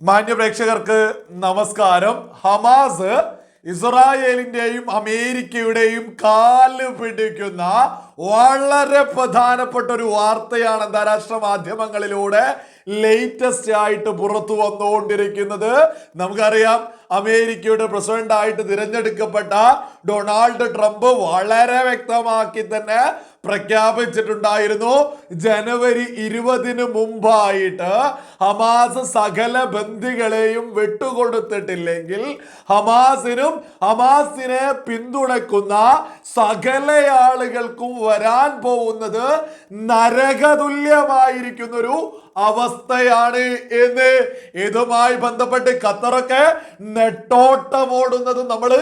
മാന്യ പ്രേക്ഷകർക്ക് നമസ്കാരം. ഹമാസ് ഇസ്രായേലിന്റെയും അമേരിക്കയുടെയും കാൽ പിടിക്കുന്ന വളരെ പ്രധാനപ്പെട്ട ഒരു വാർത്തയാണ് അന്താരാഷ്ട്ര മാധ്യമങ്ങളിലൂടെ ലേറ്റസ്റ്റ് ആയിട്ട് പുറത്തു വന്നുകൊണ്ടിരിക്കുന്നത്. നമുക്കറിയാം അമേരിക്കയുടെ പ്രസിഡന്റ് ആയിട്ട് തിരഞ്ഞെടുക്കപ്പെട്ട ഡൊണാൾഡ് ട്രംപ് വളരെ വ്യക്തമാക്കി തന്നെ പ്രഖ്യാപിച്ചിട്ടുണ്ടായിരുന്നു. ജനുവരി ഇരുപതിന് മുമ്പായിട്ട് ഹമാസ് സകല ബന്ധികളെയും വിട്ടുകൊടുത്തിട്ടില്ലെങ്കിൽ ഹമാസിനും ഹമാസിനെ പിന്തുണക്കുന്ന സകല ആളുകൾക്കും വരാൻ പോകുന്നത് നരകതുല്യമായിരിക്കുന്ന ഒരു അവസ്ഥയാണ് എന്ന്. ഇതുമായി ബന്ധപ്പെട്ട് ഖത്തറൊക്കെ നെട്ടോട്ടമോടുന്നത് നമ്മൾ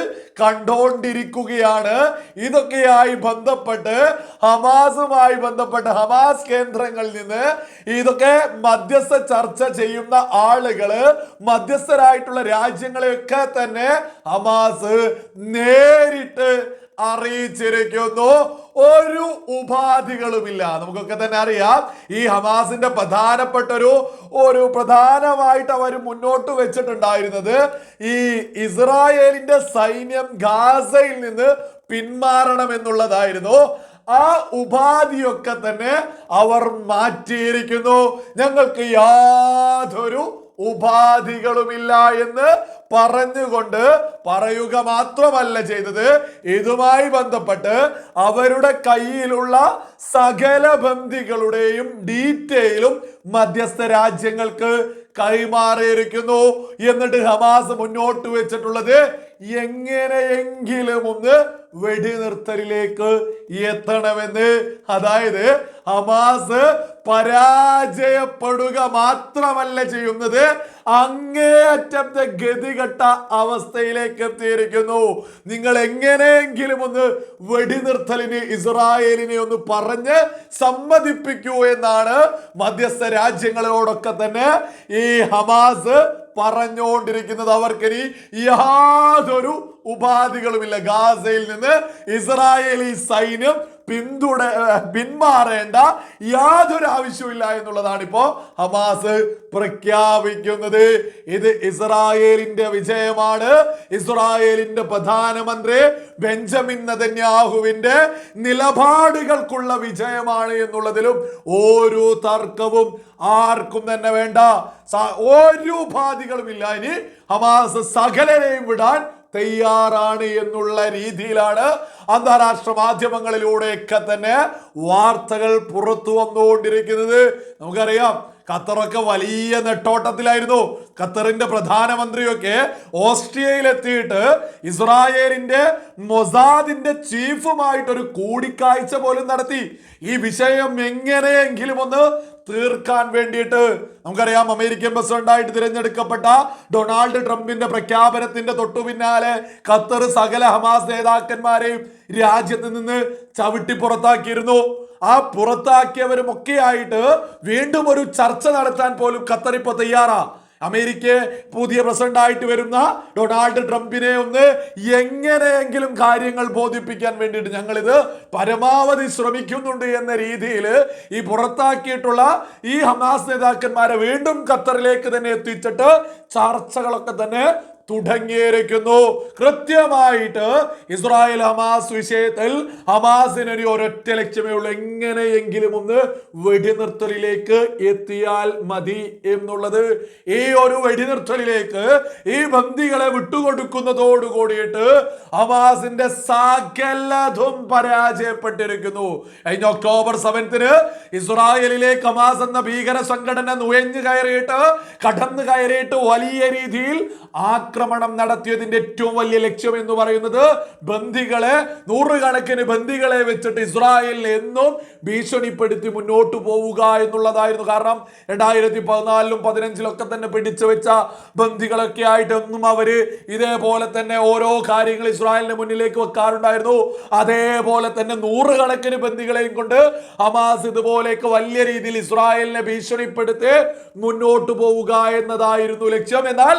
കണ്ടോണ്ടിരിക്കുകയാണ്. ഇതൊക്കെയായി ബന്ധപ്പെട്ട് ഹമാസുമായി ബന്ധപ്പെട്ട് ഹമാസ് കേന്ദ്രങ്ങളിൽ നിന്ന് ഇതൊക്കെ മധ്യസ്ഥ ചർച്ച ചെയ്യുന്ന ആളുകൾ മധ്യസ്ഥരായിട്ടുള്ള രാജ്യങ്ങളെയൊക്കെ തന്നെ ഹമാസ് നേരിട്ട് അറിയിച്ചിരിക്കുന്നു. ഒരു ഉപാധികളുമില്ല. നമുക്കൊക്കെ തന്നെ അറിയാം ഈ ഹമാസിന്റെ പ്രധാനപ്പെട്ട ഒരു ഒരു പ്രധാനമായിട്ട് അവർ മുന്നോട്ട് വെച്ചിട്ടുണ്ടായിരുന്നത് ഈ ഇസ്രായേലിന്റെ സൈന്യം ഗാസയിൽ നിന്ന് പിന്മാറണം എന്നുള്ളതായിരുന്നു. ആ ഉപാധിയൊക്കെ തന്നെ അവർ മാറ്റിയിരിക്കുന്നു. ഞങ്ങൾക്ക് യാതൊരു ഉപാധികളുമില്ല എന്ന് പറഞ്ഞുകൊണ്ട് പറയുക മാത്രമല്ല ചെയ്തത്. ഇതുമായി ബന്ധപ്പെട്ട് അവരുടെ കയ്യിലുള്ള സകല ബന്ധികളുടെയും ഡീറ്റെയിലും മധ്യസ്ഥ രാജ്യങ്ങൾക്ക് കൈമാറിയിരിക്കുന്നു എന്നിട്ട് ഹമാസ് മുന്നോട്ട് വെച്ചിട്ടുള്ളത് എങ്ങനെയെങ്കിലും ഒന്ന് വെടിനിർത്തലിലേക്ക് എത്തണമെന്ന്. അതായത് ഹമാസ് പരാജയപ്പെടുക മാത്രമല്ല ചെയ്യുന്നത്. അങ്ങേയറ്റത്തെ ഗതികെട്ട അവസ്ഥയിലേക്ക് എത്തിയിരിക്കുന്നു. നിങ്ങൾ എങ്ങനെയെങ്കിലും ഒന്ന് വെടിനിർത്തലിന് ഇസ്രായേലിനെ ഒന്ന് പറഞ്ഞ് സമ്മതിപ്പിക്കൂ എന്നാണ് മധ്യസ്ഥ രാജ്യങ്ങളോടൊക്കെ തന്നെ ഈ ഹമാസ് പറഞ്ഞുകൊണ്ടിരിക്കുന്നത്. അവർക്കിനി യാതൊരു ഉപാധികളുമില്ല. ഗാസയിൽ നിന്ന് ഇസ്രായേലി സൈന്യം പിന്തുട പിന്മാറേണ്ട യാതൊരു ആവശ്യമില്ല എന്നുള്ളതാണ് ഇപ്പോ ഹമാസ് പ്രഖ്യാപിക്കുന്നത്. ഇത് ഇസ്രായേലിന്റെ വിജയമാണ്. ഇസ്രായേലിന്റെ പ്രധാനമന്ത്രി ബെഞ്ചമിൻ നദന്യാഹുവിന്റെ നിലപാടുകൾക്കുള്ള വിജയമാണ് എന്നുള്ളതിലും ഓരോ തർക്കവും ആർക്കും തന്നെ വേണ്ട. ഒരു ഉപാധികളുമില്ല. ഇനി ഹമാസ് സകലരെയും വിടാൻ തയ്യാറാണ് എന്നുള്ള രീതിയിലാണ് അന്താരാഷ്ട്ര മാധ്യമങ്ങളിലൂടെയൊക്കെ തന്നെ വാർത്തകൾ പുറത്തു വന്നുകൊണ്ടിരിക്കുന്നത്. നമുക്കറിയാം ഖത്തറൊക്കെ വലിയ നെട്ടോട്ടത്തിലായിരുന്നു. ഖത്തറിന്റെ പ്രധാനമന്ത്രിയൊക്കെ ഓസ്ട്രിയയിലെത്തിയിട്ട് ഇസ്രായേലിന്റെ മൊസാദിന്റെ ചീഫുമായിട്ടൊരു കൂടിക്കാഴ്ച പോലും നടത്തി. ഈ വിഷയം എങ്ങനെയെങ്കിലും ഒന്ന് തീർക്കാൻ വേണ്ടിയിട്ട് നമുക്കറിയാം അമേരിക്കൻ പ്രസിഡന്റായിട്ട് തിരഞ്ഞെടുക്കപ്പെട്ട ഡൊണാൾഡ് ട്രംപിന്റെ പ്രഖ്യാപനത്തിന്റെ തൊട്ടു പിന്നാലെ ഖത്തർ സകല ഹമാസ് നേതാക്കന്മാരെയും രാജ്യത്ത് നിന്ന് ചവിട്ടി പുറത്താക്കിയിരുന്നു. ആ പുറത്താക്കിയവരും ഒക്കെ ആയിട്ട് വീണ്ടും ഒരു ചർച്ച നടത്താൻ പോലും ഖത്തർ ഇപ്പൊ തയ്യാറാ. അമേരിക്ക പുതിയ പ്രസിഡന്റ് ആയിട്ട് വരുന്ന ഡൊണാൾഡ് ട്രംപിനെ ഒന്ന് എങ്ങനെയെങ്കിലും കാര്യങ്ങൾ ബോധിപ്പിക്കാൻ വേണ്ടിയിട്ട് ഞങ്ങളിത് പരമാവധി ശ്രമിക്കുന്നുണ്ട് എന്ന രീതിയിൽ ഈ പുറത്താക്കിയിട്ടുള്ള ഈ ഹമാസ് നേതാക്കന്മാരെ വീണ്ടും ഖത്തറിലേക്ക് തന്നെ എത്തിച്ചിട്ട് ചർച്ചകളൊക്കെ തന്നെ തുടങ്ങിയിരിക്കുന്നു. കൃത്യമായിട്ട് ഇസ്രായേൽ ഹമാസ് വിഷയത്തിൽ ഹമാസിന് ഒരു ഒരൊറ്റ ലക്ഷ്യമേ ഉള്ളൂ. എങ്ങനെയെങ്കിലും ഒന്ന് വെടിനിർത്തലിലേക്ക് എത്തിയാൽ മതി എന്നുള്ളത്. ഈ ഒരു വെടിനിർത്തലിലേക്ക് ഈ ബന്ദികളെ വിട്ടുകൊടുക്കുന്നതോട് കൂടിയിട്ട് ഹമാസിന്റെ സകലതും പരാജയപ്പെട്ടിരിക്കുന്നു. കഴിഞ്ഞ ഒക്ടോബർ സെവൻത്തിന് ഇസ്രായേലിലേക്ക് ഹമാസ് എന്ന ഭീകര സംഘടന നുഴഞ്ഞു കയറിയിട്ട് കടന്നു കയറിയിട്ട് വലിയ രീതിയിൽ ആക്രമണം നടത്തിയതിന്റെ ഏറ്റവും വലിയ ലക്ഷ്യം എന്ന് പറയുന്നത് ബന്ദികളെ നൂറുകണക്കിന് ബന്ദികളെ വെച്ചിട്ട് ഇസ്രായേലിനെ എന്നും ഭീഷണിപ്പെടുത്തി മുന്നോട്ട് പോവുക എന്നുള്ളതായിരുന്നു. കാരണം രണ്ടായിരത്തി പതിനാലിലും പതിനഞ്ചിലൊക്കെ തന്നെ പിടിച്ചു വെച്ച ബന്ദികളൊക്കെ ആയിട്ടൊന്നും അവർ ഇതേപോലെ തന്നെ ഓരോ കാര്യങ്ങൾ ഇസ്രായേലിന്റെ മുന്നിലേക്ക് വെക്കാറുണ്ടായിരുന്നു. അതേപോലെ തന്നെ നൂറുകണക്കിന് ബന്ദികളെയും കൊണ്ട് ഹമാസ് ഇതുപോലെയൊക്കെ വലിയ രീതിയിൽ ഇസ്രായേലിനെ ഭീഷണിപ്പെടുത്തി മുന്നോട്ട് പോവുക എന്നതായിരുന്നു ലക്ഷ്യം. എന്നാൽ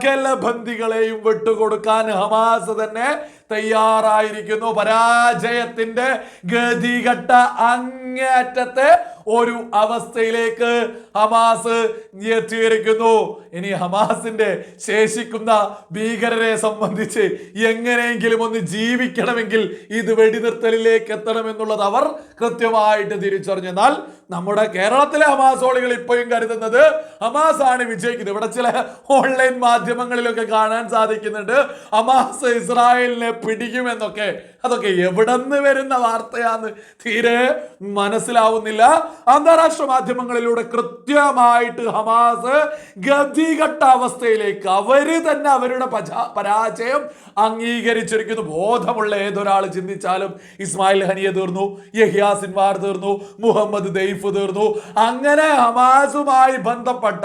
സകല ബന്ധികളെയും വിട്ടുകൊടുക്കാൻ ഹമാസ് തന്നെ തയ്യാറായിരിക്കുന്നു. പരാജയത്തിന്റെ ഗതികട്ട അങ്ങേറ്റത്തെ ഒരു അവസ്ഥയിലേക്ക് ഹമാസ് എത്തിയിരിക്കുന്നു. ഇനി ഹമാസിന്റെ ശേഷിക്കുന്ന ഭീകരരെ സംബന്ധിച്ച് എങ്ങനെയെങ്കിലും ഒന്ന് ജീവിക്കണമെങ്കിൽ ഇത് വെടിനിർത്തലിലേക്ക് എത്തണമെന്നുള്ളത് അവർ കൃത്യമായിട്ട് തിരിച്ചറിഞ്ഞു. എന്നാൽ നമ്മുടെ കേരളത്തിലെ ഹമാസോളികൾ ഇപ്പോഴും കരുതുന്നത് ഹമാസ് ആണ് വിജയിക്കുന്നത്. ഇവിടെ ചില ഓൺലൈൻ മാധ്യമങ്ങളിലൊക്കെ കാണാൻ സാധിക്കുന്നുണ്ട്. ഹമാസ് ഇസ്രായേലിനെ പിടിക്കുമെന്നൊക്കെ അതൊക്കെ എവിടെന്ന് വരുന്ന വാർത്തയാന്ന് തീരെ മനസ്സിലാവുന്നില്ല. അന്താരാഷ്ട്ര മാധ്യമങ്ങളിലൂടെ കൃത്യമായിട്ട് ഹമാസ് ഗതികെട്ട അവസ്ഥയിലേക്ക് അവർ തന്നെ അവരുടെ പരാജയം അംഗീകരിച്ചിരിക്കുന്നു. ബോധമുള്ള ഏതൊരാൾ ചിന്തിച്ചാലും ഇസ്മായിൽ ഹനിയ തീർന്നു യഹിയ സിൻവാർ തീർന്നു മുഹമ്മദ് ദൈഫ് തീർന്നു. അങ്ങനെ ഹമാസുമായി ബന്ധപ്പെട്ട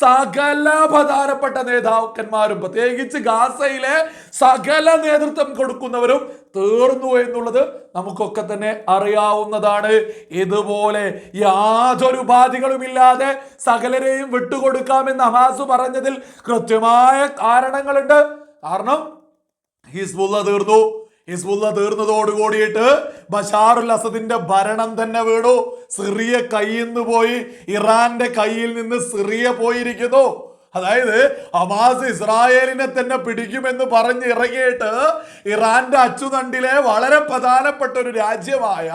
സകല പ്രധാനപ്പെട്ട നേതാക്കന്മാരും പ്രത്യേകിച്ച് ഗാസയിലെ സകല നേതൃത്വം കൊടുക്കുന്നവരും തീർന്നു എന്നുള്ളത് നമുക്കൊക്കെ തന്നെ അറിയാവുന്നതാണ്. ഇതുപോലെ യാതൊരു ഉപാധികളുമില്ലാതെ സകലരെയും വിട്ടുകൊടുക്കാമെന്ന് ഹമാസ് പറഞ്ഞതിൽ കൃത്യമായ കാരണങ്ങളുണ്ട്. കാരണം ഹിസ്ബുള്ള തീർന്നു. ഹിസ്ബുള്ള തീർന്നതോട് കൂടിയിട്ട് ബഷാറുൽ അസദിന്റെ ഭരണം തന്നെ വീണു. സിറിയ കയ്യിൽ നിന്ന് പോയി. ഇറാന്റെ കയ്യിൽ നിന്ന് സിറിയ പോയിരിക്കുന്നു. അതായത് ഹമാസ് ഇസ്രായേലിനെ തന്നെ പിടിക്കുമെന്ന് പറഞ്ഞ് ഇറങ്ങിയിട്ട് ഇറാന്റെ അച്ചുതണ്ടിലെ വളരെ പ്രധാനപ്പെട്ട ഒരു രാജ്യമായ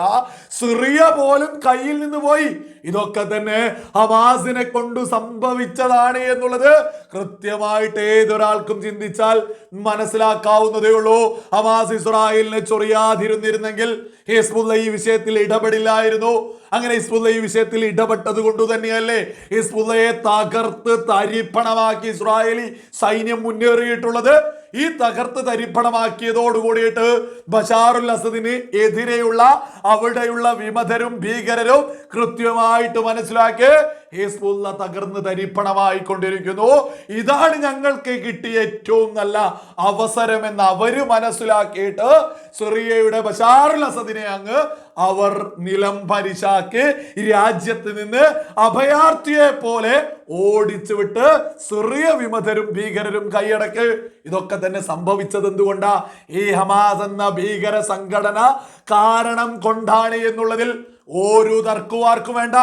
സിറിയ പോലും കയ്യിൽ നിന്ന് പോയി. ഇതൊക്കെ തന്നെ ഹമാസിനെ കൊണ്ട് സംഭവിച്ചതാണ് എന്നുള്ളത് കൃത്യമായിട്ട് ഏതൊരാൾക്കും ചിന്തിച്ചാൽ മനസ്സിലാക്കാവുന്നതേ ഉള്ളൂ. ഹമാസ് ഇസ്രായേലിനെ ചൊറിയാതിരുന്നിരുന്നെങ്കിൽ ഹിസ്ബുല്ല ഈ വിഷയത്തിൽ ഇടപെടില്ലായിരുന്നു. അങ്ങനെ ഹിസ്ബുല്ല ഈ വിഷയത്തിൽ ഇടപെട്ടത് കൊണ്ട് തന്നെയല്ലേ ഹിസ്ബുല്ലയെ തകർത്ത് തരിപ്പണമാക്കി ഇസ്രായേലി സൈന്യം മുന്നേറിയിട്ടുള്ളത്. ഈ തകർത്ത് തരിപ്പണമാക്കിയതോടുകൂടിയിട്ട് ബഷാറുൽ അസദിന് എതിരെയുള്ള അവിടെയുള്ള വിമതരും ഭീകരരും കൃത്യമായിട്ട് മനസ്സിലാക്കി ഹിസ്ബുള്ള തകർന്ന് തരിപ്പണമായി കൊണ്ടിരിക്കുന്നു ഇതാണ് ഞങ്ങൾക്ക് കിട്ടിയ ഏറ്റവും നല്ല അവസരമെന്ന് അവർ മനസ്സിലാക്കിയിട്ട് സിറിയയുടെ ബഷാറുൽ അസദിനെ അങ്ങ് അവർ നിലം പരിശാക്കി രാജ്യത്ത് നിന്ന് അഭയാർത്ഥിയെ പോലെ ഓടിച്ചു വിട്ട് സിറിയ വിമതരും ഭീകരരും കൈയടക്ക്. ഇതൊക്കെ തന്നെ സംഭവിച്ചത് എന്തുകൊണ്ടാ? ഈ ഹമാസ് എന്ന ഭീകര സംഘടന കാരണം കൊണ്ടാണ് എന്നുള്ളതിൽ ഒരു തർക്കുവാർക്കും വേണ്ട.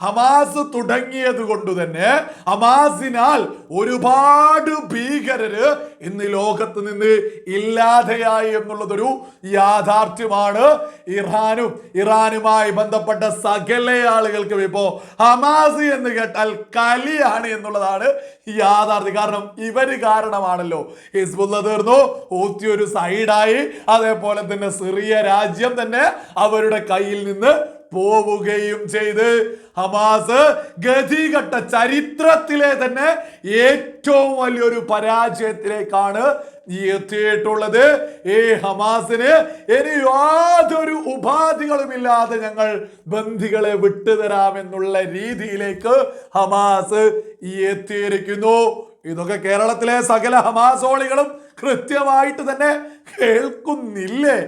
ഹമാസ് തുടങ്ങിയത് കൊണ്ട് തന്നെ ഹമാസിനാൽ ഒരുപാട് ഭീകരര് ഇന്ന് ലോകത്ത് നിന്ന് ഇല്ലാതെയായി എന്നുള്ളതൊരു യാഥാർത്ഥ്യമാണ്. ഇറാനും ഇറാനുമായി ബന്ധപ്പെട്ട സകല ആളുകൾക്കും ഇപ്പോ ഹമാസ് എന്ന് കേട്ടാൽ കലിയാണ് എന്നുള്ളതാണ് യാഥാർത്ഥ്യം. കാരണം ഇവർ കാരണമാണല്ലോ. ഹിസ്ബുല്ല തീർന്നു. ഊത്തി ഒരു സൈഡായി. അതേപോലെ തന്നെ സിറിയ രാജ്യം തന്നെ അവരുടെ കയ്യിൽ നിന്ന് പോവുകയും ചെയ്ത് ഹമാസ് ഗതികെട്ട ചരിത്രത്തിലെ തന്നെ ഏറ്റവും വലിയൊരു പരാജയത്തിലേക്കാണ് എത്തിയിട്ടുള്ളത്. ഈ ഹമാസിന് ഇനി യാതൊരു ഉപാധികളുമില്ലാതെ ഞങ്ങൾ ബന്ധികളെ വിട്ടുതരാമെന്നുള്ള രീതിയിലേക്ക് ഹമാസ് എത്തിയിരിക്കുന്നു. ഇതൊക്കെ കേരളത്തിലെ സകല ഹമാസോളികളും കൃത്യമായിട്ട് തന്നെ കേൾക്കുന്നില്ലേ?